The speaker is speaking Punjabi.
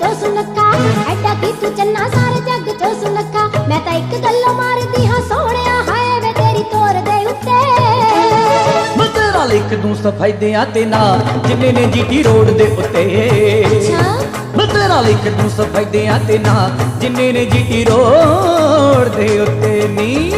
ਚੋਂ ਸੁਨੱਖਾ ਐਡਾ ਕੀ ਤੂੰ ਚੰਨਾ ਸਾਰੇ ਜੱਗ ਚੋਂ ਸੁਨੱਖਾ। ਮੈਂ ਤਾਂ ਇੱਕ ਗੱਲੋਂ ਮਾਰਦੀ ਹਾਂ ਸੋਹਣਿਆ ਹਾਏ ਵੇ ਤੇਰੀ ਤੋਰ ਦੇ ਉੱਤੇ। ਮੈਂ ਤੇਰਾ ਲਿਖ ਦੂੰ ਸਫਾਇਦਿਆਂ ਤੇ ਨਾ ਜਿੰਨੇ ਨੇ ਜੀਟੀ ਰੋਡ ਦੇ ਉੱਤੇ। ਅੱਛਾ। ਮੈਂ ਤੇਰਾ ਲਿਖ ਦੂੰ ਸਫਾਇਦਿਆਂ ਤੇ ਨਾ ਜਿੰਨੇ ਨੇ ਜੀਟੀ ਰੋਡ ਦੇ ਉੱਤੇ ਨੀ।